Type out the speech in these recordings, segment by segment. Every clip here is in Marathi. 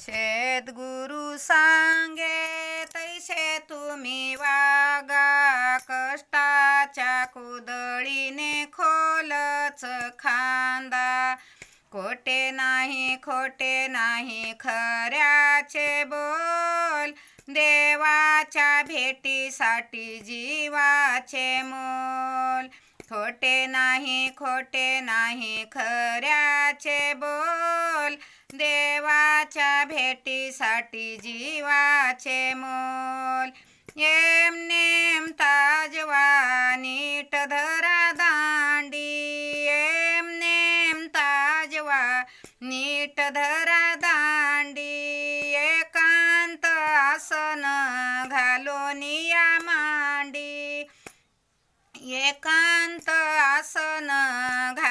शेतगुरु सांगे तैसे तुम्ही वागा. कष्टाच्या कुदळीने खोलच खांदा. खोटे नाही खोटे नाही खऱ्याचे बोल. देवाच्या भेटीसाठी जीवाचे मोल. खोटे नाही खोटे नाही खऱ्याचे बोल. देवाच्या भेटीसाठी जीवाचे मोल. एम नेम ताजवा नीट धरा दांडी. एम नेम ताजवा नीट धरा दांडी. एकांत आसन घालून या मांडी. एकांत आसन घा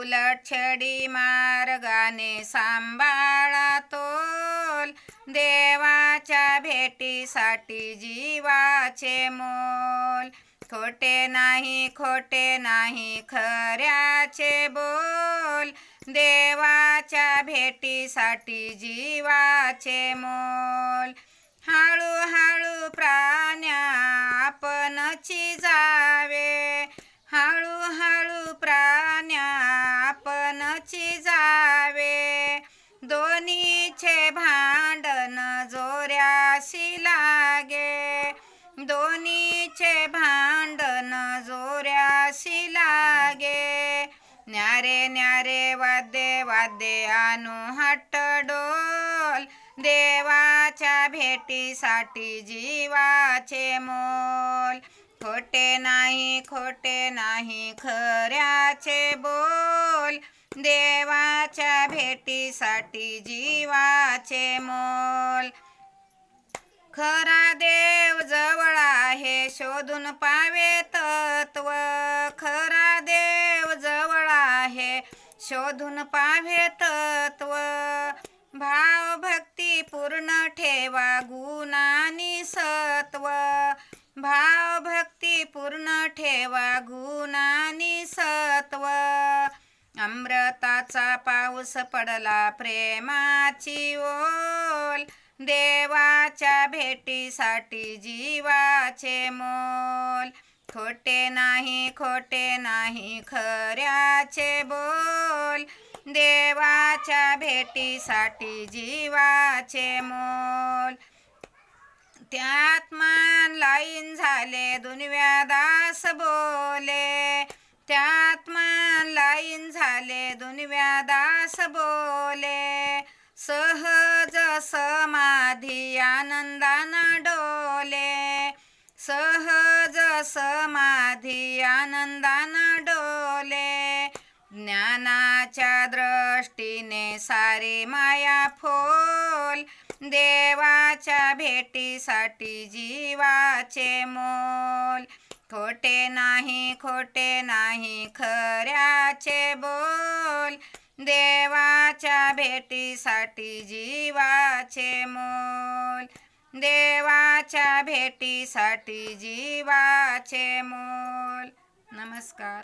उलट छडी मार्गाने सांभाळा तोल. देवाच्या भेटीसाठी जीवाचे मोल. खोटे नाही खोटे नाही खऱ्याचे बोल. देवाच्या भेटीसाठी जीवाचे मोल. हळूहळू प्राण्या आपणची जा दोघांचे भांडण जोऱ्याशी लागे. दोन्हीचे भांडण जोऱ्याशी लागे. न्यारे न्यारे वादे वादे आणू हट्ट डोल देवाच्या भेटीसाठी जीवाचे मोल. खोटे नाही खोटे नाही खऱ्याचे बोल. देवाच्या भेटीसाठी जीवाचे मोल. खरा देव जवळ आहे शोधून पावे तत्व. खरा देव जवळ आहे शोधून पावे तत्व. भाव भक्ती पूर्ण ठेवा गुणानी सत्व. भाव भक्ती पूर्ण ठेवा गुणानी सत्व. प्रेमाचा पाऊस पडला प्रेमाची ओल. देवाच्या भेटीसाठी जीवाचे मोल. खोटे नाही खोटे नाही खऱ्याचे बोल. देवाच्या भेटीसाठी जीवाचे मोल. त्यात मान लाईन झाले दुनिया दास बोले. सहज समाधी आनंदाना डोले. सहज समाधी आनंदाना डोले. ज्ञानाच्या दृष्टीने सारी माया फोल. देवाच्या भेटीसाठी जीवाचे मोल. खोटे नाही खोटे नाही खऱ्याचे बोल. देवाच्या भेटीसाठी जीवाचे मोल. देवाच्या भेटीसाठी जीवाचे मोल. नमस्कार.